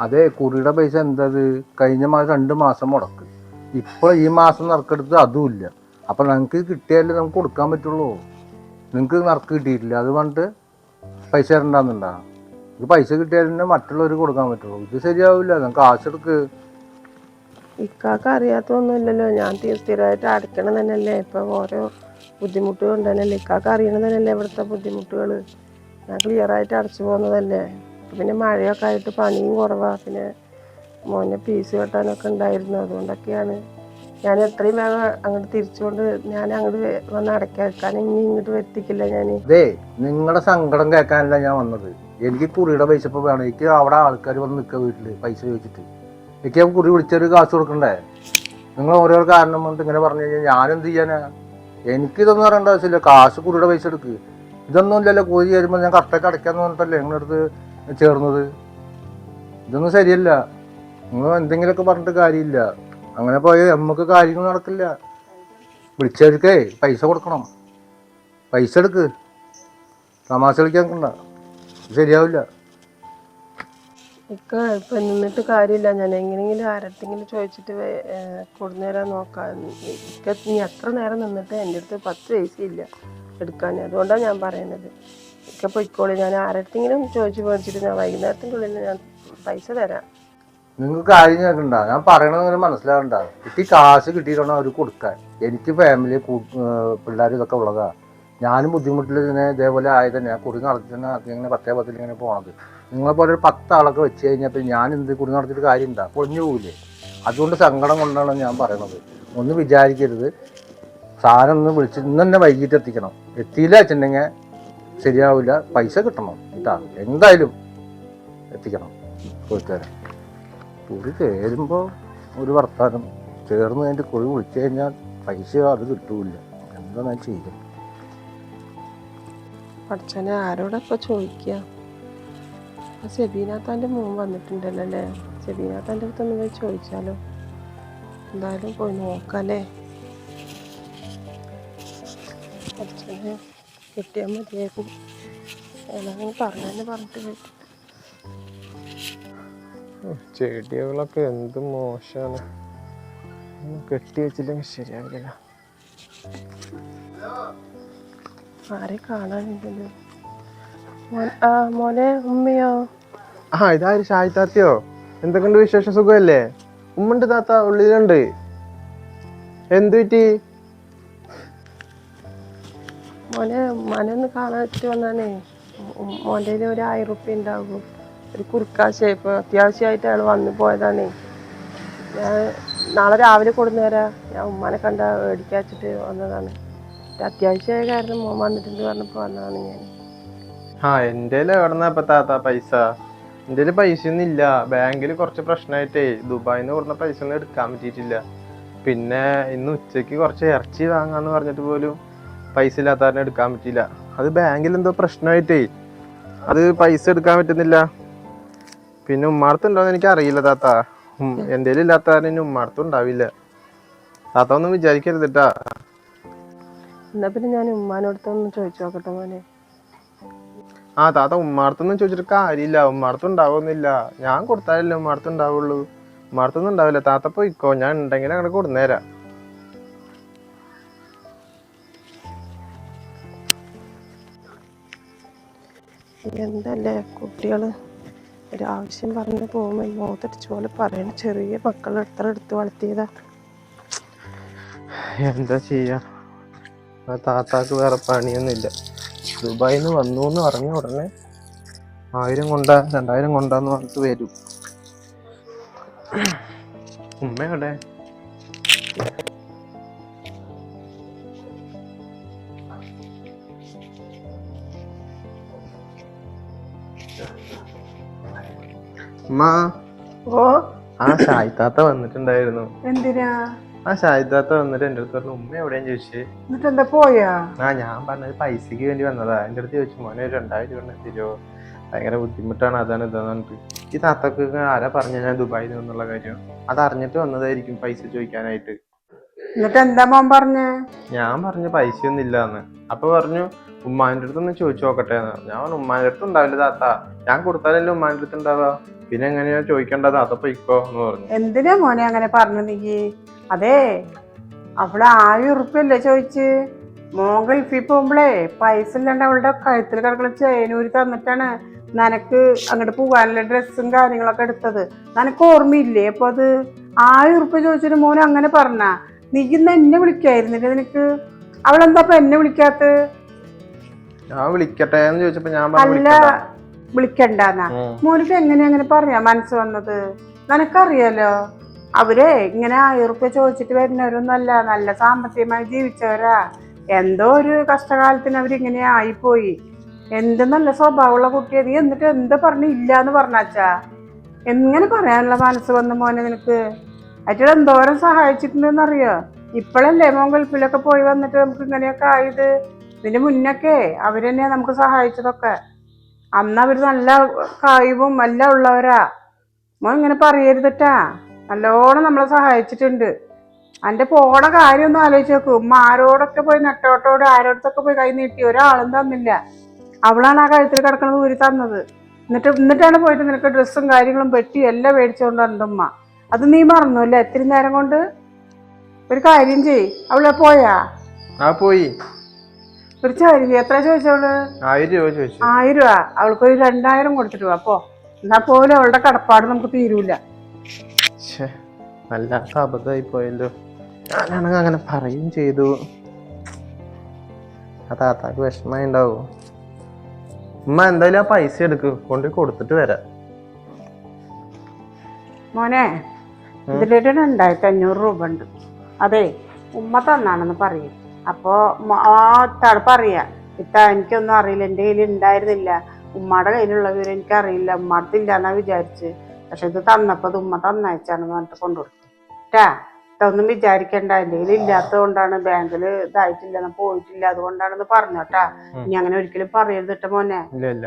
അതെ കുറിയുടെ പൈസ എന്തത്? കഴിഞ്ഞ മാസം രണ്ട് മാസം മുടക്ക്. ഇപ്പോൾ ഈ മാസം നറുക്കെടുത്ത് അതുമില്ല. അപ്പം നിങ്ങൾക്ക് കിട്ടിയാലേ നമുക്ക് കൊടുക്കാൻ പറ്റുള്ളൂ. നിങ്ങൾക്ക് നറുക്ക് കിട്ടിയിട്ടില്ല. അത് പറഞ്ഞിട്ട് പൈസ തരണ്ടെന്നുണ്ടാ? ഇത് പൈസ കിട്ടിയാലേ മറ്റുള്ളവർക്ക് കൊടുക്കാൻ പറ്റുള്ളൂ. ഇത് ശരിയാവില്ല. നിങ്ങൾക്ക് കാശെടുക്ക് ഇക്കാക്ക് അറിയാത്തൊന്നുമില്ലല്ലോ ഞാൻ സ്ഥിരമായിട്ട് അടയ്ക്കണം തന്നെയല്ലേ. ഇപ്പൊ ഓരോ ബുദ്ധിമുട്ടുകൾ ഇക്കാക്ക് അറിയണത് തന്നെയല്ലേ ഇവിടുത്തെ ബുദ്ധിമുട്ടുകൾ ഞാൻ ക്ലിയർ ആയിട്ട് അടച്ചു പോകുന്നതല്ലേ. പിന്നെ മഴയൊക്കെ ആയിട്ട് പണിയും കുറവാണ് പിന്നെ മോനെ പീസ് കെട്ടാനൊക്കെ ഉണ്ടായിരുന്നു. അതുകൊണ്ടൊക്കെയാണ് ഞാൻ എത്രയും വേഗം അങ്ങോട്ട് തിരിച്ചുകൊണ്ട് ഞാൻ അങ്ങോട്ട് വന്ന് അടയ്ക്കാൻ ഇനി ഇങ്ങോട്ട് എത്തിക്കില്ല ഞാൻ അതെ നിങ്ങളുടെ സങ്കടം കേൾക്കാനല്ല ഞാൻ വന്നത്. എനിക്ക് കുറിയുടെ പൈസ ഇപ്പോൾ വേണം. എനിക്ക് അവിടെ ആൾക്കാർ വന്ന് നിൽക്കുക വീട്ടിൽ പൈസ ചോദിച്ചിട്ട്. എനിക്ക് ആ കുറി വിളിച്ചൊരു കാശ് കൊടുക്കണ്ടേ? നിങ്ങൾ ഓരോ കാരണം കൊണ്ട് ഇങ്ങനെ പറഞ്ഞു കഴിഞ്ഞാൽ ഞാൻ എന്ത് ചെയ്യാനാ എനിക്കിതൊന്നും അറിയേണ്ട ആവശ്യമില്ല. കാശ് കുറിയുടെ പൈസ എടുക്ക്. ഇതൊന്നും ഇല്ലല്ലോ. കോഴി വരുമ്പോൾ ഞാൻ കറക്റ്റായിട്ട് അടയ്ക്കാന്ന് പറഞ്ഞിട്ടല്ലേ നിങ്ങളുടെ അടുത്ത് ചേർന്നത്? ഇതൊന്നും ശരിയല്ല. നിങ്ങൾ എന്തെങ്കിലുമൊക്കെ പറഞ്ഞിട്ട് കാര്യമില്ല. അങ്ങനെ പോയാൽ നമുക്ക് കാര്യങ്ങൾ നടക്കില്ല. വിളിച്ചവർക്കേ പൈസ കൊടുക്കണം. പൈസ എടുക്ക്. തമാശ കളിക്കാൻ കൊണ്ട. ശരിയാവില്ല. ഇക്ക നിന്നിട്ട് കാര്യമില്ല. ഞാൻ എങ്ങനെയെങ്കിലും ആരത്തെങ്കിലും ചോദിച്ചിട്ട് കൊടുന്നേരാൻ നോക്കാം. ഇക്ക നീ എത്ര നേരം നിന്നിട്ട് എന്റെ അടുത്ത് പത്ത് പൈസ ഇല്ല എടുക്കാൻ. അതുകൊണ്ടാണ് ഞാൻ പറയണത് ഇക്ക പൊയ്ക്കോളി. ഞാൻ ആരടുത്തെങ്കിലും ചോദിച്ചു മേടിച്ചിട്ട് ഞാൻ വൈകുന്നേരത്തിന്റെ ഉള്ളിൽ ഞാൻ പൈസ തരാം. നിങ്ങൾക്ക് കാര്യം കേൾക്കണ്ട ഞാൻ പറയണത് മനസ്സിലാകണ്ട എനിക്ക് കാശ് കിട്ടിയിട്ടാണ് അവർ കൊടുക്കാൻ. എനിക്ക് ഫാമിലി പിള്ളേർ ഇതൊക്കെ ഉള്ളതാ. ഞാനും ബുദ്ധിമുട്ടിൽ തന്നെ ഇതേപോലെ ആയത് ഞാൻ കുറി നടത്തിനെ ഇങ്ങനെ പത്തേ പത്തിൽ ഇങ്ങനെ പോണത്. നിങ്ങളെപ്പോലെ ഒരു പത്ത് ആളൊക്കെ വെച്ച് കഴിഞ്ഞപ്പോൾ ഞാൻ എന്ത് കുറി നടത്തിയിട്ട് കാര്യം ഉണ്ടാ പൊളിഞ്ഞു പോകില്ലേ അതുകൊണ്ട് സങ്കടം കൊണ്ടാണ് ഞാൻ പറയണത്. ഒന്ന് വിചാരിക്കരുത്. സാധനം ഒന്ന് വിളിച്ച് ഇന്ന് തന്നെ വൈകിട്ട് എത്തിക്കണം. എത്തിയില്ല വെച്ചിട്ടുണ്ടെങ്കിൽ ശരിയാവില്ല. പൈസ കിട്ടണം കേട്ടാ. എന്തായാലും എത്തിക്കണം തരാം കുറി ചേരുമ്പോൾ ഒരു വർത്താനം. ചേർന്ന് കഴിഞ്ഞിട്ട് കുറി വിളിച്ചു കഴിഞ്ഞാൽ പൈസ അത് കിട്ടൂല എന്താ ഞാൻ ചെയ്യും ആരോടൊക്കെ ചോദിക്കുക? സെബീനാത്താന്റെ മോൻ വന്നിട്ടുണ്ടല്ലോ അല്ലേ? സെബീനാത്താന്റെ അടുത്ത് പോയി ചോദിച്ചാലോ? എന്തായാലും പോയി നോക്കാല്ലേ? പഠിച്ചനെ കിട്ടിയാൽ മതിയായിരുന്നു അങ്ങനെ പറഞ്ഞു പറഞ്ഞിട്ട് പോയി ചെടികളൊക്കെ എന്ത് മോശമാണ് കെട്ടി വെച്ചില്ലെങ്കിൽ ശരിയാവില്ല. ആരെ കാണാനില്ലല്ലോ ആ മോനെ ഉമ്മയോ? ആ ഇതാര്? ഷായി താത്തയോ? എന്തൊക്കെയുണ്ട് വിശേഷ? സുഖമല്ലേ? ഉമ്മണ്ട് താത്ത ഉള്ളിലുണ്ട്. എന്ത് പറ്റി? മോനെ മനൊന്ന് കാണാറ്റ് വന്നാണേ മോന്റെ ഒരു ആയിരം റുപ്യ ഉണ്ടാകും ഒരു കുറുക്കാശ ഇപ്പൊ അത്യാവശ്യമായിട്ട് അയാൾ വന്നു പോയതാണേ. ഞാൻ നാളെ രാവിലെ കൊടുന്നേരാ. ഞാൻ ഉമ്മാനെ കണ്ട മേടിക്കാച്ചിട്ട് വന്നതാണ്. അത്യാവശ്യമായ കാരണം മോൻ വന്നിട്ടുണ്ട് പറഞ്ഞപ്പോൾ വന്നതാണ് ഞാൻ. ആ എന്റെ എവിടെന്നാ താത്ത പൈസ? എന്റെ പൈസ ഒന്നും ഇല്ല ബാങ്കിൽ കുറച്ച് പ്രശ്നമായിട്ടേ ദുബായിൽ നിന്ന് കൊടുന്ന പൈസ ഒന്നും എടുക്കാൻ പറ്റിയിട്ടില്ല. പിന്നെ ഇന്ന് ഉച്ചയ്ക്ക് കുറച്ച് ഇറച്ചി വാങ്ങാന്ന് പറഞ്ഞിട്ട് പോലും പൈസ ഇല്ലാത്ത കാരണം എടുക്കാൻ പറ്റിയില്ല. അത് ബാങ്കിൽ എന്തോ പ്രശ്നമായിട്ടേ. അത് പൈസ എടുക്കാൻ പറ്റുന്നില്ല. പിന്നെ ഉമ്മാർത്തുണ്ടോന്ന് എനിക്ക് അറിയില്ല താത്ത. എന്തേലും എന്റെ ഇല്ലാത്ത കാരണം ഇനി ഉമ്മാർത്തും ഉണ്ടാവില്ല. താത്ത ഒന്നും വിചാരിക്കരുത് കേട്ടാ എന്നാ പിന്നെ ഞാൻ ഉമ്മാനോടത്തൊന്ന് ചോദിച്ചു നോക്കട്ടെ മോനെ. ആ താത്ത ഉമ്മാർത്തൊന്നും ചോദിച്ചിട്ട് കാര്യമില്ല. ഉമ്മാർത്തും ഉണ്ടാവുന്നില്ല ഞാൻ കൊടുത്താലല്ലേ ഉമ്മാർത്തുണ്ടാവുള്ളൂ ഉമ്മാർത്തൊന്നും ഉണ്ടാവില്ല. താത്ത പോയിക്കോ. ഞാൻ ഉണ്ടെങ്കിൽ അങ്ങനെ കൊടുന്നേരാം. എന്തല്ലേ കുട്ടികൾ ഒരാവശ്യം പറഞ്ഞ് പോകുമ്പോൾ മോത്തടിച്ച പോലെ പറയണ ചെറിയ മക്കളെ എത്ര എടുത്ത് വളർത്തിയതാ. എന്താ ചെയ്യാ? ആ താത്താക്ക് വേറെ പണിയൊന്നുമില്ല. ദുബായിൽ നിന്ന് വന്നു എന്ന് പറഞ്ഞ ഉടനെ ആയിരം കൊണ്ടാ രണ്ടായിരം കൊണ്ടാന്ന് പറഞ്ഞിട്ട് വരും. ഉമ്മ ഓ. ആ ഷായിത്താത്ത വന്നിട്ടുണ്ടായിരുന്നു. എന്തിനാ? ആ ഷായിത്താത്ത വന്നിട്ട് എന്റെ അടുത്ത് പറഞ്ഞു ഉമ്മ എവിടെയും ചോദിച്ചു? എന്നിട്ട് എന്താ പോയാ? ആ ഞാൻ പറഞ്ഞത് പൈസക്ക് വേണ്ടി വന്നതാ. എന്റെ അടുത്ത് ചോദിച്ചു മോനെ ഒരു രണ്ടായിരം രൂപ ഉണ്ടെങ്കിൽ ഭയങ്കര ബുദ്ധിമുട്ടാണ് അതാണ് ഇതാന്ന് പറഞ്ഞിട്ട്. ഈ താത്തക്ക് ആരാ പറഞ്ഞു ഞാൻ ദുബായിൽ നിന്നുള്ള കാര്യം? അത് അറിഞ്ഞിട്ട് വന്നതായിരിക്കും പൈസ ചോദിക്കാനായിട്ട്. എന്നിട്ട് എന്താ മോൻ പറഞ്ഞേ? ഞാൻ പറഞ്ഞു പൈസ ഒന്നും ഇല്ലാന്ന് അപ്പൊ പറഞ്ഞു ഉമ്മാന്റെ അടുത്ത് ഒന്ന് ചോദിച്ചു നോക്കട്ടെ എന്ന് ഞാൻ പറഞ്ഞു ഉമ്മാന്റെ അടുത്ത് ഉണ്ടാവില്ല താത്ത. ഞാൻ കൊടുത്താലല്ലേ ഉമ്മാന്റെ അടുത്ത് ഉണ്ടാവുക. പിന്നെ എങ്ങനെയാ ചോദിക്കേണ്ടത്? താത്ത പൊയ്ക്കോ എന്ന് പറഞ്ഞു. എന്തിനാ മോനെ അങ്ങനെ പറഞ്ഞു നീ? അതെ അവൾ ആയിരം ഉറുപ്പ്യല്ലേ ചോദിച്ച്? മോൻ ഗൾഫിൽ പോകുമ്പളേ പൈസ ഇല്ലാണ്ട് അവളുടെ കഴുത്തിൽ കിടക്കുന്ന ചേനൂരി തന്നിട്ടാണ് നനക്ക് അങ്ങോട്ട് പോകാനുള്ള ഡ്രസ്സും കാര്യങ്ങളൊക്കെ എടുത്തത്. നനക്ക് ഓർമ്മയില്ലേ? അപ്പൊ അത് ആയിരം ഉറുപ്പ്യ ചോദിച്ചിട്ട് മോനെ അങ്ങനെ പറഞ്ഞ? നീ ഇന്ന് എന്നെ വിളിക്കായിരുന്നില്ല നിനക്ക് അവൾ ഇപ്പൊ എന്നെ വിളിക്കാത്ത ഞാൻ വിളിക്കട്ടെ എന്ന് ചോദിച്ചപ്പോ ഞാൻ പറഞ്ഞു അല്ല വിളിക്കണ്ട. വിളിക്കണ്ടെന്നാ. ഉം. മോനിക്ക് എങ്ങനെ അങ്ങനെ പറയാ? മനസ്സ് വന്നത്? നിനക്കറിയാലോ? അവരെ ഇങ്ങനെ ആയിരം റുപ്യ ചോദിച്ചിട്ട് വരുന്നവരൊന്നല്ല നല്ല സാമ്പത്തികമായി ജീവിച്ചവരാ. എന്തോ ഒരു കഷ്ടകാലത്തിന് അവരിങ്ങനെ ആയിപ്പോയി. എന്ത് നല്ല സ്വഭാവമുള്ള കുട്ടിയെ നീ? എന്നിട്ട് എന്താ പറഞ്ഞു? ഇല്ല എന്ന് പറഞ്ഞാച്ചാ. എങ്ങനെ പറയാനുള്ള മനസ്സ് വന്ന മോനെ നിനക്ക്? അറ്റകൾ എന്തോരം സഹായിച്ചിട്ടുണ്ടെന്ന് അറിയോ ഇപ്പോഴല്ലേ മോൻ ഗൾഫിലൊക്കെ പോയി വന്നിട്ട് നമുക്ക് ഇങ്ങനെയൊക്കെ ആയത്? ഇതിന് മുന്നൊക്കെ അവരെന്നെയാ നമുക്ക് സഹായിച്ചതൊക്കെ. അന്ന് അവർ നല്ല കായവും എല്ലാം ഉള്ളവരാ. മോൻ ഇങ്ങനെ പറയരുതട്ടാ. നല്ലോണം നമ്മളെ സഹായിച്ചിട്ടുണ്ട്. അന്റെ പോണ കാര്യമൊന്നും ആലോചിച്ച് നോക്കൂ. ഉമ്മ ആരോടൊക്കെ പോയി നെട്ടോട്ടോട് ആരോടത്തൊക്കെ പോയി കൈ നീട്ടി. ഒരാളും തന്നില്ല. അവളാണ് ആ കഴുത്തിൽ കിടക്കുന്നത് ഊരി തന്നത്. എന്നിട്ട് എന്നിട്ടാണ് പോയിട്ട് നിനക്ക് ഡ്രസ്സും കാര്യങ്ങളും പെട്ടി എല്ലാം മേടിച്ചുകൊണ്ട് ഉമ്മ. അത് നീ മറന്നു അല്ലേ ഇത്തിരി നേരം കൊണ്ട് ഒരു കാര്യം ചെയ് അവളെ പോയാ? ആ പോയി. ഒരു കാര്യം ചെയ്യ് എത്ര ചോദിച്ചവൾ ആയിരം രൂപ ചോദിച്ചു. ആയിരം രൂപ. അവൾക്ക് ഒരു രണ്ടായിരം കൊടുത്തിട്ട് വാ അപ്പോ എന്നാ പോലും അവളുടെ കടപ്പാട് നമുക്ക് തീരൂല. നല്ല വല്ലാത്ത അബദ്ധമായി പോയല്ലോ. ഞാനാണെങ്കിൽ അങ്ങനെ പറയും ചെയ്തു. ആ താത്താക്ക് വിഷമമായി ഉണ്ടാവും ഉമ്മ എന്തായാലും ആ പൈസ എടുക്ക്. കൊണ്ട് കൊടുത്തിട്ട് വരാം. മോനെ ഇതിലൊരു രണ്ടായിരത്തി അഞ്ഞൂറ് രൂപ ഉണ്ട് അതെ ഉമ്മ തന്നാണെന്ന് പറയും. അപ്പോ മ- ആ ഇത്താൾ പറയാ ഇത്ത എനിക്കൊന്നും അറിയില്ല എന്റെ കയ്യിൽ ഉണ്ടായിരുന്നില്ല ഉമ്മയുടെ കയ്യിലുള്ള വിവരം എനിക്കറിയില്ല ഉമ്മടത്തില്ല എന്നാ വിചാരിച്ച്. പക്ഷെ ഇത് തന്നപ്പോൾ ഉമ്മ തന്നയച്ചാണെന്ന് പറഞ്ഞിട്ട് കൊണ്ടുകൊടുത്തു. ട്ടാ. ഇതൊന്നും വിചാരിക്കണ്ട. എന്റെ കയ്യിൽ ഇല്ലാത്തത് കൊണ്ടാണ് ബാങ്കിൽ ഇതായിട്ടില്ല പോയിട്ടില്ല. അതുകൊണ്ടാണെന്ന് പറഞ്ഞോട്ടാ. ഇനി അങ്ങനെ ഒരിക്കലും പറയരുത് കേട്ടോ മോനെ.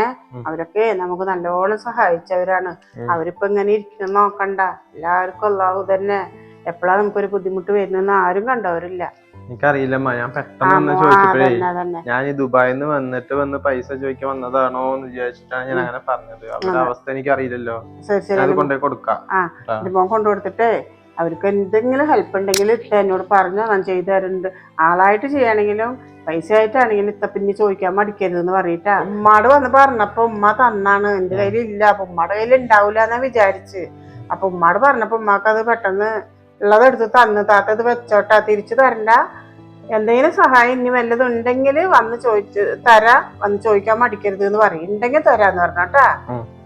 ഏ? അവരൊക്കെ നമുക്ക് നല്ലോണം സഹായിച്ചവരാണ്. അവരിപ്പോ ഇങ്ങനെ ഇരിക്കണം നോക്കണ്ട. എല്ലാവർക്കും അള്ളാഹു തന്നെ. എപ്പോഴാ നമുക്കൊരു ബുദ്ധിമുട്ട് വരുന്നെന്ന് ആരും കണ്ടവരില്ല. എനിക്കറിയില്ലമ്മ ഞാൻ പെട്ടെന്ന് വന്ന് ചോദിച്ചപ്പോഴേ ഞാൻ ഈ ദുബായിൽ നിന്ന് വന്നിട്ട് വന്ന് പൈസ ചോദിക്കാൻ വന്നതാണോ എന്ന് വിചാരിച്ചിട്ടാണ് ഞാൻ അങ്ങനെ പറഞ്ഞത്. അവരുടെ അവസ്ഥ എനിക്ക് അറിയില്ലല്ലോ ശരി ശരി. ഞാൻ കൊണ്ടുപോയി കൊടുക്കാം കൊണ്ടുകൊടുത്തിട്ടേ. അവർക്ക് എന്തെങ്കിലും ഹെൽപ്പ് ഉണ്ടെങ്കിൽ ഇത്ത എന്നോട് പറഞ്ഞോ ഞാൻ ചെയ്തു തരുന്നുണ്ട്. ആളായിട്ട് ചെയ്യണമെങ്കിലും പൈസ ആയിട്ടാണെങ്കിലും ഇത്ത പിന്നെ ചോദിക്കാൻ മടിക്കരുത് എന്ന് പറയട്ടാ ഉമ്മാട് വന്ന് പറഞ്ഞപ്പോ ഉമ്മ തന്നാണ്. എന്റെ കയ്യിൽ ഇല്ല അപ്പൊ ഉമ്മയുടെ കയ്യിൽ ഉണ്ടാവില്ല എന്നാ വിചാരിച്ച്. അപ്പൊ ഉമ്മാട് പറഞ്ഞപ്പോ ഉമ്മാക്ക് അത് പെട്ടെന്ന് ഉള്ളതെടുത്ത് തന്ന് തന്നു താത്ത ഇത് വെച്ചോട്ടാ തിരിച്ചു തരണ്ട. എന്തെങ്കിലും സഹായം ഇനി വല്ലതും ഉണ്ടെങ്കിൽ വന്ന് ചോദിച്ച് തരാ വന്ന് ചോദിക്കാൻ മടിക്കരുത് എന്ന് പറയും. ഉണ്ടെങ്കിൽ തരാന്ന് പറഞ്ഞ കേട്ടാ.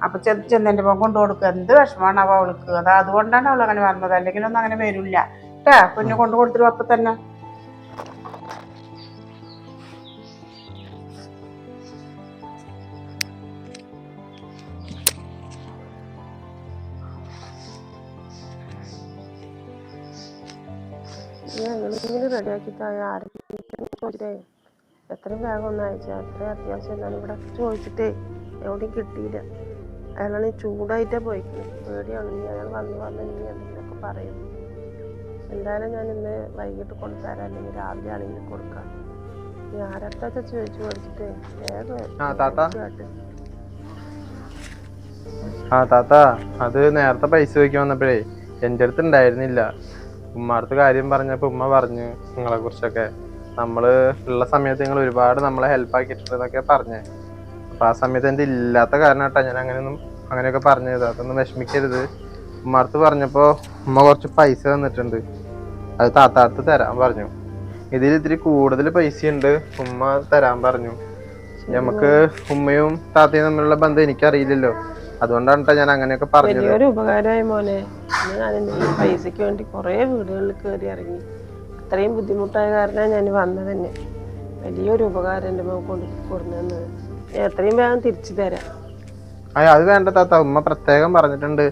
അപ്പൊ ചെന്ന് ചെന്നെന്റെ മോൻ കൊണ്ടു കൊടുക്കുക എന്ത് വിഷമാണ് അവ അവൾക്ക്. അത് അതുകൊണ്ടാണ് അവൾ അങ്ങനെ വന്നത്. അല്ലെങ്കിൽ ഒന്നും അങ്ങനെ വരില്ല. കേട്ടാ കുഞ്ഞു കൊണ്ടു കൊടുത്തിട്ട് അപ്പൊ തന്നെ. ഞങ്ങളെങ്കിലും റെഡിയാക്കി താഴെ ആരെങ്കിലും ചോദിച്ചിട്ടേ എത്രയും വേഗം ഒന്ന് അയച്ചാൽ അത്രയും അത്യാവശ്യം എന്താണ് ഇവിടെ ചോദിച്ചിട്ടേ എവിടെയും കിട്ടിയില്ല. അയാളാണ് ചൂടായിട്ടേ പോയിക്കുന്നത് പേടിയാണ്. ഇനി അയാൾ വന്ന് വന്ന് ഇനി എന്തെങ്കിലുമൊക്കെ പറയും. എന്തായാലും ഞാൻ ഇന്ന് വൈകിട്ട് കൊണ്ടുതരാം അല്ലെങ്കിൽ രാവിലെ ആണെങ്കിൽ കൊടുക്കാം. ഇനി ആരടുത്താ ചോദിച്ചു മേടിച്ചിട്ട്? വേഗം ആ, താത്ത. അത് നേരത്തെ പൈസ ചോദിക്കാൻ വന്നപ്പോഴേ എന്റെ അടുത്ത് ഉണ്ടായിരുന്നില്ല. ഉമ്മാടുത്ത് കാര്യം പറഞ്ഞപ്പോൾ ഉമ്മ പറഞ്ഞു നിങ്ങളെ കുറിച്ചൊക്കെ. നമ്മൾ ഉള്ള സമയത്ത് നിങ്ങൾ ഒരുപാട് നമ്മളെ ഹെൽപ്പ് ആക്കിയിട്ടുണ്ടെന്നൊക്കെ പറഞ്ഞേ. അപ്പൊ ആ സമയത്ത് എന്റെ ഇല്ലാത്ത കാരണം കേട്ടോ ഞാൻ അങ്ങനെയൊന്നും അങ്ങനെയൊക്കെ പറഞ്ഞത് അതൊന്നും വിഷമിക്കരുത്. ഉമ്മാടുത്ത് പറഞ്ഞപ്പോൾ ഉമ്മ കുറച്ച് പൈസ തന്നിട്ടുണ്ട്. അത് താത്താടുത്ത് തരാൻ പറഞ്ഞു. ഇതിൽ ഇത്തിരി കൂടുതൽ പൈസ ഉണ്ട് ഉമ്മ തരാൻ പറഞ്ഞു. നമുക്ക് ഉമ്മയും താത്തയും തമ്മിലുള്ള ബന്ധം എനിക്കറിയില്ലല്ലോ. അതുകൊണ്ടാണ് ഞാൻ അങ്ങനെയൊക്കെ പറഞ്ഞത്. വലിയൊരു ഉപകാരമായി മോനെ. പൈസക്ക് ഞാൻ ഈ പൈസയ്ക്ക് വേണ്ടി കുറേ വീടുകളിൽ കയറി ഇറങ്ങി. അത്രയും ബുദ്ധിമുട്ടായ കാരണം ഞാൻ വന്നത് തന്നെ. വലിയൊരു ഉപകാരം എന്റെ മോൻ കൊണ്ട് കൊടുക്കുന്നത് ഞാൻ എത്രയും വേഗം തിരിച്ചു തരാം. അയ്യ അത് വേണ്ട താത്ത. ഉമ്മ പ്രത്യേകം പറഞ്ഞിട്ടുണ്ട്.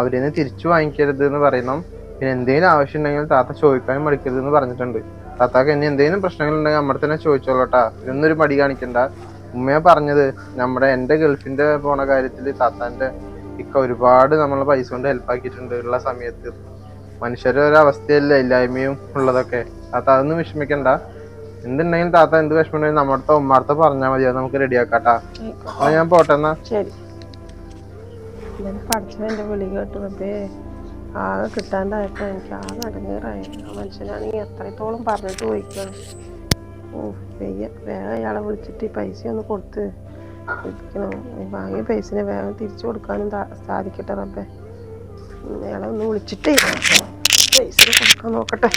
അവരിന്ന് തിരിച്ചു വാങ്ങിക്കരുത് എന്ന് പറയണം പിന്നെ എന്തെങ്കിലും ആവശ്യം ഉണ്ടെങ്കിൽ താത്ത ചോദിക്കാനും മടിക്കരുത് എന്ന് പറഞ്ഞിട്ടുണ്ട്. താത്താക്ക് ഇനി എന്തെങ്കിലും പ്രശ്നങ്ങൾ ഉണ്ടെങ്കിൽ നമ്മുടെ തന്നെ ചോദിച്ചോളട്ടാ ഇതൊന്നൊരു മടി കാണിക്കണ്ട. ഉമ്മയെ പറഞ്ഞത് നമ്മുടെ എന്റെ ഗൾഫിന്റെ പോണ കാര്യത്തിൽ താത്താന്റെ ഇക്ക ഒരുപാട് നമ്മളെ പൈസ കൊണ്ട് ഹെൽപ്പ് ആക്കിയിട്ടുണ്ട് ഉള്ള സമയത്ത്. മനുഷ്യരുടെ ഒരു അവസ്ഥയല്ല ഇല്ലായ്മയും ഉള്ളതൊക്കെ. താത്ത അതൊന്നും വിഷമിക്കണ്ട. എന്തുണ്ടെങ്കിലും താത്ത എന്ത് വിഷമമുണ്ടെങ്കിലും നമ്മുടെ ഉമ്മാർത്ത പറഞ്ഞാൽ മതി നമുക്ക് റെഡിയാക്കാട്ടാ എന്നാ ഞാൻ പോട്ടെ എന്നാ. ശരി. പഠിച്ചവന്റെ വിളി കേട്ട് ആകെ കിട്ടാണ്ടായപ്പോൾ എനിക്ക് ആകെ അടങ്ങേറായി. മനുഷ്യനാണെങ്കിൽ എത്രത്തോളം പറഞ്ഞിട്ട് പോയിക്കാണ്. ഓ വെയ്യ. അയാളെ വിളിച്ചിട്ട് ഈ പൈസ ഒന്ന് കൊടുത്ത് വാങ്ങിയ പൈസനെ വേഗം തിരിച്ചു കൊടുക്കാനും സാധിക്കട്ടെ റബ്ബേ. അയാളെ ഒന്ന് വിളിച്ചിട്ട് പൈസ കൊടുക്കാൻ നോക്കട്ടെ.